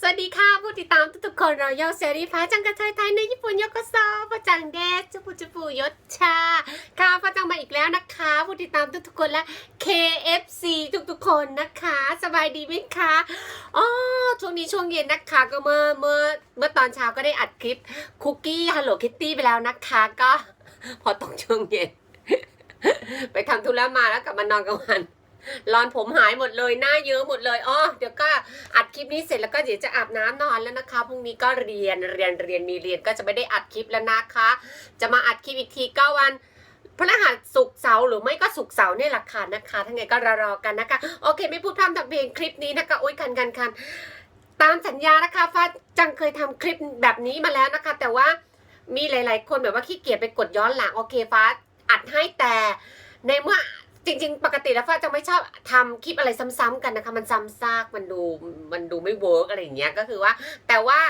สวัสดีค่ะผู้ติดตามทุกๆคนเรายอเสรีฟ้าจังกระเทยไทยในญี่ปุ่นยกกโซพระจังเดชจุปุจุปุยศชา ค่ะพระจังมาอีกแล้วนะคะ ผู้ติดตามทุกๆคนและ KFC ทุกๆคนนะคะ สบายดีไหมคะอ๋อช่วงนี้ช่วงเย็นนะคะก็เมื่อเมื่อเมื่อตอนเช้าก็ได้อัดคลิปคุกกี้ฮัลโหลคิตตี้ไปแล้วนะคะ ก็พอตกช่วงเย็น ไปทำธุระมาแล้วกลับมานอนกลางวัน รอนผมหายหมดเลยหน้าเยอะหมดเลยอ๋อเดี๋ยวก็อัดคลิปนี้เสร็จแล้วก็เดี๋ยวจะอาบน้ำนอนแล้วนะคะพรุ่งนี้ก็เรียนเรียนเรียนมีเรียนก็จะไม่ได้อัดคลิปแล้วนะคะ จะมาอัดคลิปอีกทีก็วันพฤหัสศุกเสาร์หรือไม่ก็ศุกเสาร์เนี่ยแหละค่ะนะคะทั้งไงก็รอๆกันนะคะ โอเค ไม่พูดพร่ำทำเพลงคลิปนี้นะคะโอุ้ยคันกันคันตามสัญญานะคะฟ้าจังเคยทำคลิปแบบนี้มาแล้วนะคะ แต่ว่ามีหลาย ๆ คนแบบว่าขี้เกียจไปกดย้อนหลังโอเคฟ้าอัดให้แต่ในเมื่อ จริง ๆ ปกติแล้วฟ้าจะไม่ชอบทำคลิปอะไรซ้ำๆกันนะคะ มันซ้ำซากมันดูมันดูไม่เวิร์กอะไรอย่างเงี้ยก็คือว่า แต่ว่า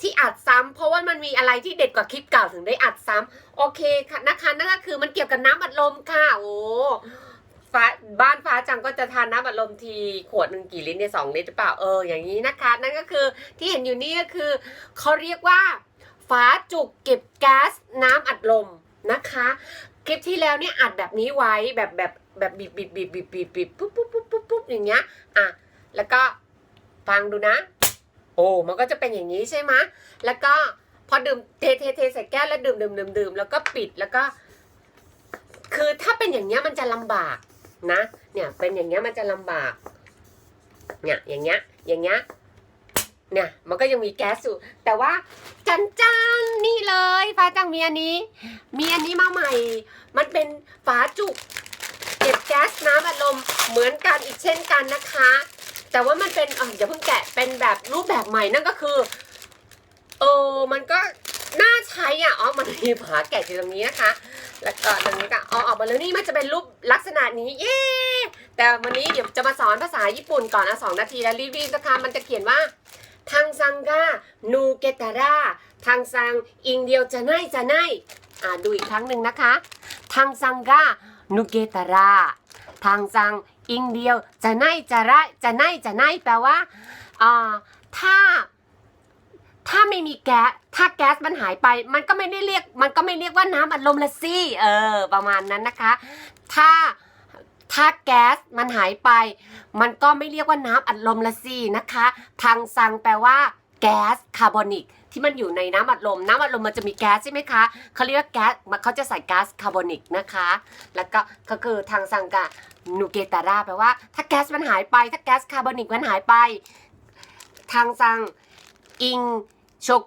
ที่อัดซ้ำเพราะว่ามันมีอะไรที่เด็ดกว่าคลิปเก่าถึงได้อัดซ้ำโอเคค่ะนะคะนั่นก็คือมันเกี่ยวกับน้ำอัดลมค่ะโอ้ฟ้าบ้านฟ้าจังก็จะทานน้ำอัดลมทีขวดหนึ่งกี่ลิตรเนี่ยสองลิตรหรือเปล่าเอออย่างนี้นะคะ นั่นก็คือที่เห็นอยู่นี่ก็คือเขาเรียกว่าฝาจุกเก็บแก๊สน้ำอัดลมนะคะ คลิปที่แล้วเนี่ยอัดแบบนี้ไว้แบบแบบแบบบีบบีบบีบบีบบีบบีบปุ๊บปุ๊บปุ๊บปุ๊บปุ๊บอย่างเงี้ยอะแล้วก็ฟังดูนะ โอ้มันก็จะเป็นอย่างนี้ใช่ไหมแล้วก็พอดื่มเทเทเทใส่แก้วแล้วดื่มดื่มดื่มดื่มแล้วก็ปิดแล้วก็ คือถ้าเป็นอย่างเงี้ยมันจะลำบากนะ เนี่ยเป็นอย่างเงี้ยมันจะลำบาก เนี่ยอย่างเงี้ยอย่างเงี้ย เนี่ยมันก็ยังมีแก๊สอยู่ แต่ว่าจันจันนี่เลยฟ้าจังมีอันนี้ มีอันนี้มาใหม่ มันเป็นฝาจุกเก็บแก๊สน้ำอัดลมเหมือนกันอีกเช่นกันนะคะ แต่ว่ามันเป็นอะอย่าเพิ่งแกะเป็นแบบรูปแบบใหม่นั่นก็คือเออมันก็น่าใช้อะอ๋อมันมีฝาแกะอยู่ตรงนี้นะคะ แล้วก็ตรงนี้ก็เอออกมาแล้วนี่มันจะเป็นรูปลักษณะนี้เย้แต่วันนี้เดี๋ยวจะมาสอนภาษาญี่ปุ่นก่อนนะสองนาทีแล้วรีบๆนะคะ มันจะเขียนว่า ทางซังกานูเกตาราทางซังอิงเดียวจะไนจะไนอ่าดูอีกครั้งหนึ่งนะคะทางซังกานูเกตาราทางซังอิงเดียวจะไนจะรจะไนจะไนแปลว่าอ่าถ้าถ้าไม่มีแก๊ส ถ้าแก๊สมันหายไป มันก็ไม่ได้เรียก มันก็ไม่เรียกว่าน้ำอัดลมละสิ เออ ประมาณนั้นนะคะ ถ้า ถ้าแก๊สมันหายไป มันก็ไม่เรียกว่าน้ำอัดลมละสินะคะ ทางซังแปลว่าแก๊สคาร์บอนิกที่มันอยู่ในน้ำอัดลม น้ำอัดลมมันจะมีแก๊สใช่ไหมคะเขาเรียกว่าแก๊สมันเขาจะใส่แก๊าซคาร์บอนิกนะคะ แล้วก็ก็คือทางซังกะนูเกตาราแปลว่า ถ้าแก๊สมันหายไป ถ้าแก๊สคาร์บอนิกมันหายไป ทางซังอิงชก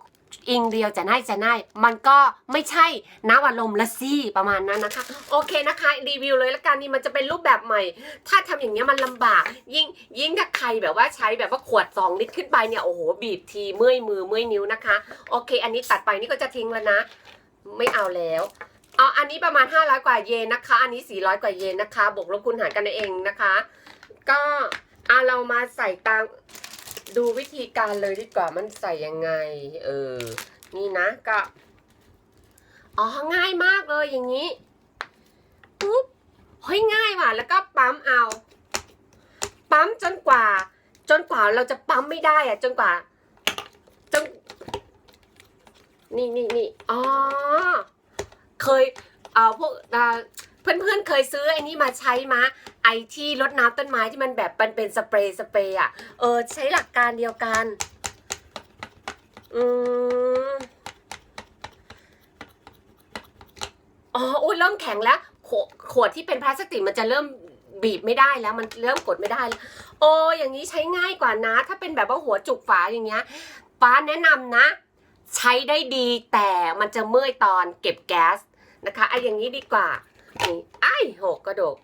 อิงเดียวจะได้จะได้มันก็ไม่ใช่น้ำอารมณ์ละซี่ประมาณนั้นนะคะ โอเคนะคะ รีวิวเลยละกันนี่มันจะเป็นรูปแบบใหม่ ถ้าทำอย่างเงี้ยมันลำบาก ยิ่งยิ่งถ้าใครแบบว่าใช้แบบว่าขวด 2 ลิตรขึ้นไปเนี่ยโอ้โหบีบทีเมื่อยมือเมื่อยนิ้วนะคะ โอเค อันนี้ตัดไปนี่ก็จะทิ้งแล้วนะ ไม่เอาแล้วเอาอันนี้ประมาณ 500 กว่าเยนนะคะ อันนี้ 400 กว่าเยนนะคะ บวกลบคูณหารกันเองนะคะ ก็เอาเรามาใส่ตาม ดูวิธีการเลยดีกว่ามันใส่ยังไง เออ นี่นะก็อ๋อง่ายมากเลยอย่างนี้ปุ๊บเฮ้ยง่ายว่ะแล้วก็ปั๊มเอา ปั๊มจนกว่า จนกว่าเราจะปั๊มไม่ได้อะจนกว่าจนนี่นี่นี่อ๋อเคย เอาพวกอ่าเพื่อนๆเคยซื้อไอ้นี่มาใช้มะ ไอที่รดน้ำต้นไม้ที่มันแบบมันเป็นสเปรย์สเปรย์อะ เออ ใช้หลักการเดียวกัน อืมอ๋อโอ้ยเริ่มแข็งแล้วขวดขวดที่เป็นพลาสติกมันจะเริ่มบีบไม่ได้แล้วมันเริ่มกดไม่ได้แล้วโอ้อย่างนี้ใช้ง่ายกว่านะ ถ้าเป็นแบบว่าหัวจุกฝาอย่างเงี้ยฟ้าแนะนำนะ ใช้ได้ดีแต่มันจะเมื่อยตอนเก็บแก๊สนะคะไอ้อย่างนี้ดีกว่านี่ไอ้หกกระดก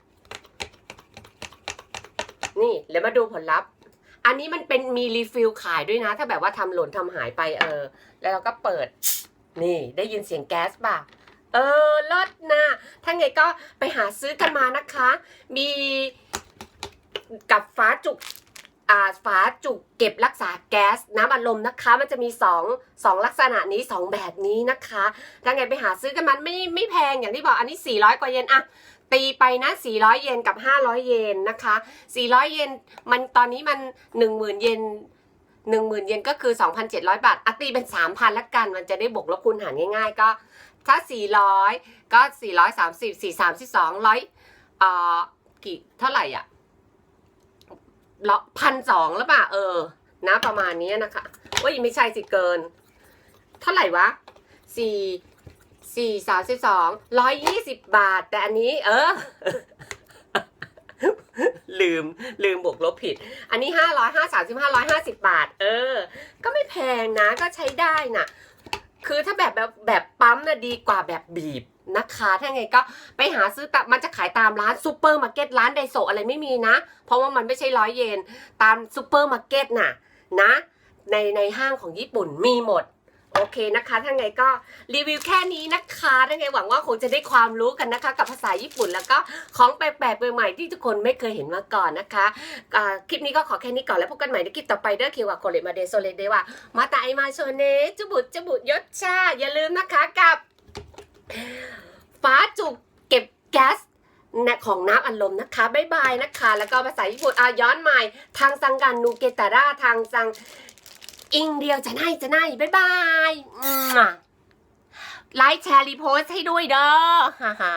นี่แล้วมาดูผลลัพธ์ อันนี้มันเป็นมีรีฟิลขายด้วยนะ ถ้าแบบว่าทำหล่นทำหายไปเออ แล้วเราก็เปิด นี่ได้ยินเสียงแก๊สป่ะเออลิศนะถ้าไงก็ไปหาซื้อกันมานะคะ มีกับฝาจุกอ่าฝาจุกเก็บรักษาแก๊สน้ำอัดลมนะคะ มันจะมีสองสองลักษณะนี้สองแบบนี้นะคะถ้าไงไปหาซื้อกันมันไม่ไม่แพงอย่างที่บอกอันนี้ 400 กว่าเยนอะ ตีไปนะ400 เยนกับ 500 เยนนะคะ 400 เยนมันตอนนี้มัน 10,000 เยนหนึ่งหมื่นเยนก็คือสองพันเจ็ดร้อยบาทอะตีเป็นสามพันละกัน มันจะได้บวกลบคูณหารง่าย ๆ ก็ถ้าสี่ร้อยก็สี่ร้อยสามสิบสี่สามสิบสองร้อยอ่ากี่เท่าไหร่อะละพันสองแล้วป่ะเออ นะประมาณนี้นะคะเว้ยไม่ใช่สิเกิน เท่าไหร่วะสี่ สี่สามสิบสองร้อยยี่สิบบาท แต่อันนี้เออ ลืมลืมบวกลบผิด อันนี้ห้าร้อยห้าสามสิบห้าร้อยห้าสิบบาท เออ ก็ไม่แพงนะก็ใช้ได้น่ะ คือถ้าแบบแบบแบบปั๊มน่ะดีกว่าแบบบีบนะคะ ถ้าไงก็ไปหาซื้อตามมันจะขายตามร้านซูเปอร์มาร์เก็ตร้านไดโซอะไรไม่มีนะ เพราะว่ามันไม่ใช่ร้อยเยนตามซูเปอร์มาร์เก็ตน่ะนะ ในในห้างของญี่ปุ่นมีหมด โอเคนะคะถ้าไงก็รีวิวแค่นี้นะคะถ้าไงหวังว่าคงจะได้ความรู้กันนะคะ กับภาษาญี่ปุ่น แล้วก็ของแปลกๆใหม่ๆที่ทุกคนไม่เคยเห็นมาก่อนนะคะคลิปนี้ก็ขอแค่นี้ก่อนแล้วพบกันใหม่ในคลิปต่อไปเด้อคิวว่าโคเรมาเดโซเลเดว่ามาตาไอมาโชเนจุบุจุบุยศชาอย่าลืมนะคะกับฟ้าจุกเก็บแก๊สนะของน้ำอัดลมนะคะบ๊ายบายนะคะ แล้วก็ภาษาญี่ปุ่นอะย้อนใหม่ ทางซังกันนูเกตาร่าทางซัง อิงเดียวจะไหนจะไหนบ๊ายบายไลค์แชร์รีโพสให้ด้วยเด้อฮ่าฮ่า